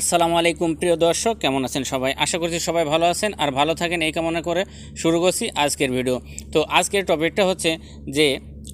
আসসালামু আলাইকুম, প্রিয় দর্শক, কেমন আছেন সবাই? আশা করছি সবাই ভালো আছেন আর ভালো থাকেন এই কামনা করে শুরু করছি আজকের ভিডিও। তো আজকের টপিকটা হচ্ছে যে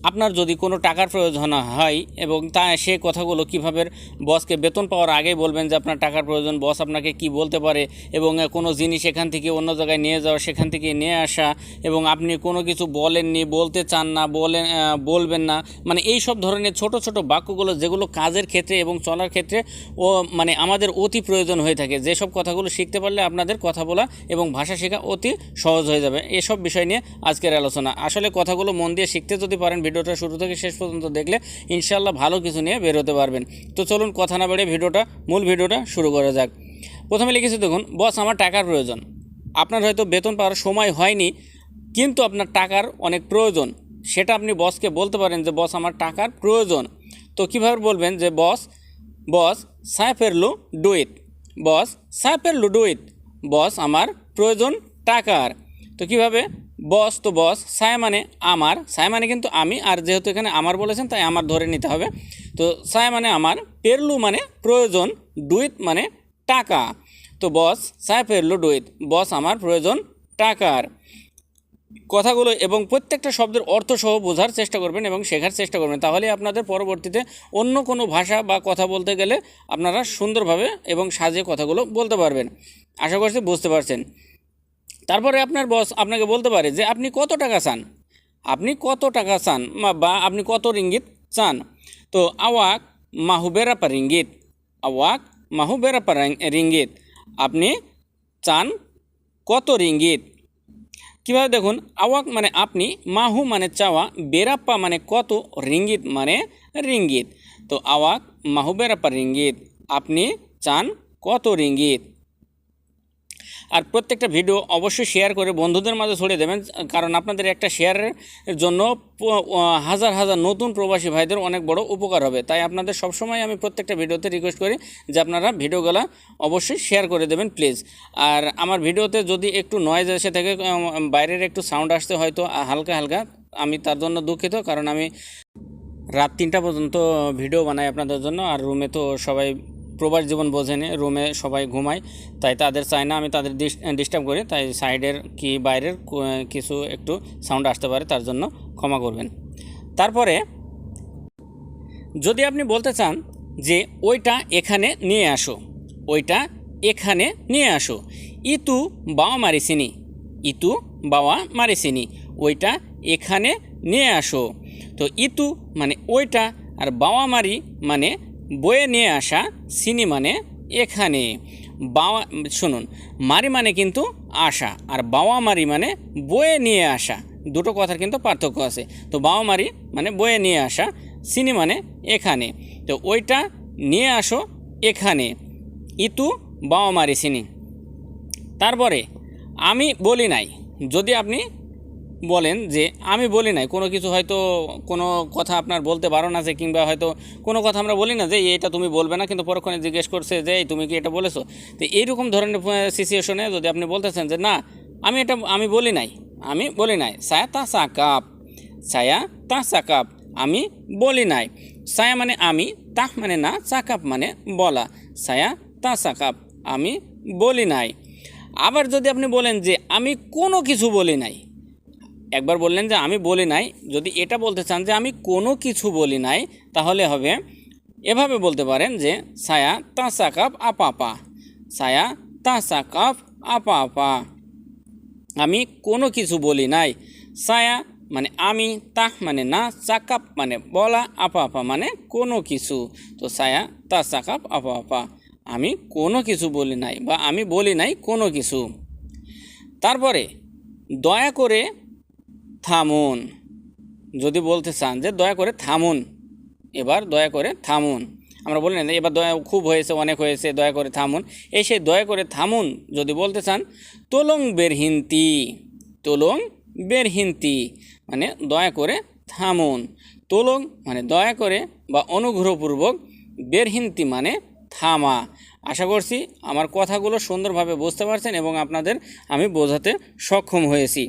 আপনার যদি কোনো টাকার প্রয়োজন হয় এবং তা সে কথাগুলো কীভাবে বসকে বেতন পাওয়ার আগেই বলবেন যে আপনার টাকার প্রয়োজন, বস আপনাকে কি বলতে পারে এবং কোনো জিনিস এখান থেকে অন্য জায়গায় নিয়ে যাওয়া, সেখান থেকে নিয়ে আসা এবং আপনি কোনো কিছু বলেননি, বলতে চান না, বলেন বলবেন না মানে এই সব ধরনের ছোট ছোট বাক্যগুলো যেগুলো কাজের ক্ষেত্রে এবং চলার ক্ষেত্রে ও মানে আমাদের অতি প্রয়োজন হয়ে থাকে। যেসব কথাগুলো শিখতে পারলে আপনাদের কথা বলা এবং ভাষা শেখা অতি সহজ হয়ে যাবে। এসব বিষয় নিয়ে আজকের আলোচনা। আসলে কথাগুলো মন দিয়ে শিখতে যদি পারেন ভিডিওটা শুরু থেকে শেষ পর্যন্ত দেখলে ইনশাল্লাহ ভালো কিছু নিয়ে বের হতে পারবেন। তো চলুন কথা না বেড়ে ভিডিওটা, মূল ভিডিওটা শুরু করা যাক। প্রথমে লিখেছি, দেখুন, বস, আমার টাকার প্রয়োজন। আপনার হয়তো বেতন পাওয়ার সময় হয়নি, কিন্তু আপনার টাকার অনেক প্রয়োজন। সেটা আপনি বসকে বলতে পারেন যে, বস, আমার টাকার প্রয়োজন। তো কীভাবে বলবেন যে, বস বস, সাইফেরলু ডুইট বস, সাইফেরলু ডুইট বস, আমার প্রয়োজন টাকার। তো কীভাবে? বস তো বস সায় মানে আমার সায় মানে কিন্তু আমি, আর যেহেতু এখানে আমার বলেছেন, তাই আমার ধরে নিতে হবে। তো সায় মানে আমার, পেরলু মানে প্রয়োজন ডুইট মানে টাকা। তো বস, সায় পেরলু ডুইট বস আমার প্রয়োজন টাকার। কথাগুলো এবং প্রত্যেকটা শব্দের অর্থ সহ বোঝার চেষ্টা করবেন এবং শেখার চেষ্টা করবেন। তাহলে আপনাদের পরবর্তীতে অন্য কোনো ভাষা বা কথা বলতে গেলে আপনারা সুন্দরভাবে এবং সাজিয়ে কথাগুলো বলতে পারবেন। আশা করছি বুঝতে পারছেন। তারপরে আপনার বস আপনাকে বলতে পারে যে আপনি কত টাকা চান? আপনি কত টাকা চান? বা আপনি কত রিঙ্গিত চান? তো আওয়াক মাহুবেরা পা রিঙ্গিত। আওয়াক মাহুবেরা পা রিঙ্গিত। আপনি চান কত রিঙ্গিত? কীভাবে দেখুন, আওয়াক মানে আপনি, মাহু মানে চাওয়া বেরাপ্পা মানে কত রিঙ্গিত মানে রিঙ্গিত। তো আওয়াক মাহু বেরাপ্পা রিঙ্গিত। আপনি চান কত রিঙ্গিত? আর প্রত্যেকটা ভিডিও অবশ্যই শেয়ার করে বন্ধুদের মাঝে ছড়িয়ে দেবেন, কারণ আপনাদের একটা শেয়ারের জন্য হাজার হাজার নতুন প্রবাসী ভাইদের অনেক বড় উপকার হবে। তাই আপনাদের সবসময় আমি প্রত্যেকটা ভিডিওতে রিকোয়েস্ট করি যে আপনারা ভিডিওগুলো অবশ্যই শেয়ার করে দেবেন প্লিজ আর আমার ভিডিওতে যদি একটু নয়েজ এসে থাকে বাইরের একটু সাউন্ড আসতে হয়তো হালকা হালকা, আমি তার জন্য দুঃখিত, কারণ আমি রাত তিনটা পর্যন্ত ভিডিও বানাই আপনাদের জন্য, আর রুমে তো সবাই প্রবাস জীবন বোঝে বোঝেনি রুমে সবাই ঘুমায়, তাই তাদের চায় না আমি তাদের ডিস্টার্ব করি, তাই সাইডের কি বাইরের কিছু একটু সাউন্ড আসতে পারে, তার জন্য ক্ষমা করবেন। তারপরে, যদি আপনি বলতে চান যে ওইটা এখানে নিয়ে আসো, ওইটা এখানে নিয়ে আসো, ইতু বাবা মারিসিনি ইতু বাবা মারিসিনি ওইটা এখানে নিয়ে আসো, তো ইতু মানে ওইটা আর বাবা মারি মানে বয়ে নিয়ে আসা সিনি মানে এখানে। বাওয়া শুনুন, মারি মানে কিন্তু আসা আর বাবা মারি মানে বয়ে নিয়ে আসা। দুটো কথার কিন্তু পার্থক্য আছে। তো বাবা মারি মানে বয়ে নিয়ে আসা সিনি মানে এখানে। তো ওইটা নিয়ে আসো এখানে। ইতু বাবা মারি সিনি। তারপরে, আমি বলি নাই, যদি আপনি বলেন যে আমি বলি নাই, কোনো কিছু হয়তো কোনো কথা আপনার বলতে বারণ আছে কিংবা হয়তো কোনো কথা আমরা বলি না যে এটা তুমি বলবে না, কিন্তু পরক্ষণে জিজ্ঞেস করছে যে তুমি কি এটা বলেছ? তো এইরকম ধরনের সিচুয়েশনে যদি আপনি বলতেছেন যে না, আমি এটা, আমি বলি নাই, আমি বলি নাই সায়া তা সা কাপ, ছায়া তা সাকাপ আমি বলি নাই। ছায়া মানে আমি তাহ মানে না সাকাপ মানে বলা। ছায়া তা সাকাপ আমি বলি নাই। আবার যদি আপনি বলেন যে আমি কোনো কিছু বলি নাই একবার বললেন যে আমি বলি নাই, যদি এটা বলতে চান যে আমি কোনো কিছু বলি নাই, তাহলে হবে, এভাবে বলতে পারেন যে ছায়া তা সাকাপ আপা আপা ছায়া তা সাকাপ আপা আমি কোনো কিছু বলি নাই ছায়া মানে আমি, তাহ মানে না চাকাপ মানে বলা, আপা আপা মানে কোনো কিছু, তো ছায়া তা চাকাপ আপা আপা আমি কোনো কিছু বলি নাই বা আমি বলি নাই কোনো কিছু। তারপরে দয়া করে থামুন। যদি বলতে চান যে দয়া করে থামুন, এবার দয়া করে থামুন। আমরা বলি না এবার দয়া, খুব হয়েছে, অনেক হয়েছে, দয়া করে থামুন। এই সেই দয়া করে থামুন, যদি বলতে চান, তোলং বেরহিন্তি তোলং বেরহিন্তি মানে দয়া করে থামুন। তোলং মানে দয়া করে বা অনুগ্রহপূর্বক, বেরহিন্তি মানে থামা। আশা করছি আমার কথাগুলো সুন্দরভাবে বুঝতে পারছেন এবং আপনাদের আমি বোঝাতে সক্ষম হয়েছি।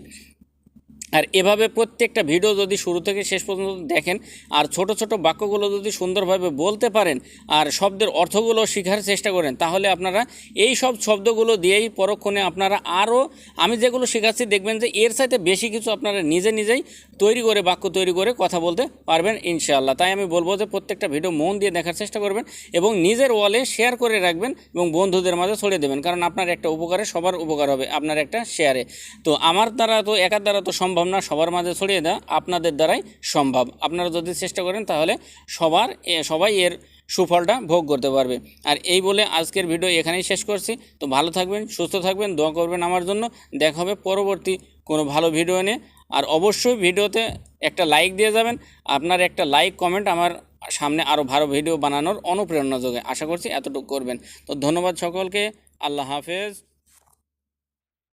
আর এভাবে প্রত্যেকটা ভিডিও যদি শুরু থেকে শেষ পর্যন্ত দেখেন, আর ছোট ছোট বাক্যগুলো যদি সুন্দরভাবে বলতে পারেন, আর শব্দের অর্থগুলো শেখার চেষ্টা করেন, তাহলে আপনারা এই সব শব্দগুলো দিয়েই পরক্ষণে আপনারা আরও, আমি যেগুলো শেখাচ্ছি দেখবেন যে এর সাথে বেশি কিছু আপনারা নিজে নিজেই তৈরি করে, বাক্য তৈরি করে কথা বলতে পারবেন ইনশাআল্লাহ। তাই আমি বলব যে প্রত্যেকটা ভিডিও মন দিয়ে দেখার চেষ্টা করবেন এবং নিজের ওয়ালে শেয়ার করে রাখবেন এবং বন্ধুদের মাঝে ছড়িয়ে দেবেন, কারণ আপনার একটা উপকারে সবার উপকার হবে, আপনার একটা শেয়ারে। তো আমার দ্বারা তো, একার দ্বারা তো সম্ভব না, সবার মাঝে ছড়িয়ে দেওয়া আপনাদের দ্বারাই সম্ভব। আপনারা যদি চেষ্টা করেন, তাহলে সবার সবাই এর সুফলটা ভোগ করতে পারবে। আর এই বলে আজকের ভিডিও এখানেই শেষ করছি। তো ভালো থাকবেন, সুস্থ থাকবেন, দোয়া করবেন আমার জন্য। দেখা হবে পরবর্তী কোনো ভালো ভিডিও নিয়ে। আর অবশ্যই ভিডিওতে একটা লাইক দিয়ে যাবেন। আপনার একটা লাইক কমেন্ট আমার সামনে আরও ভালো ভিডিও বানানোর অনুপ্রেরণা যোগে আশা করছি এতটুকু করবেন। তো ধন্যবাদ সকলকে। আল্লাহ হাফেজ।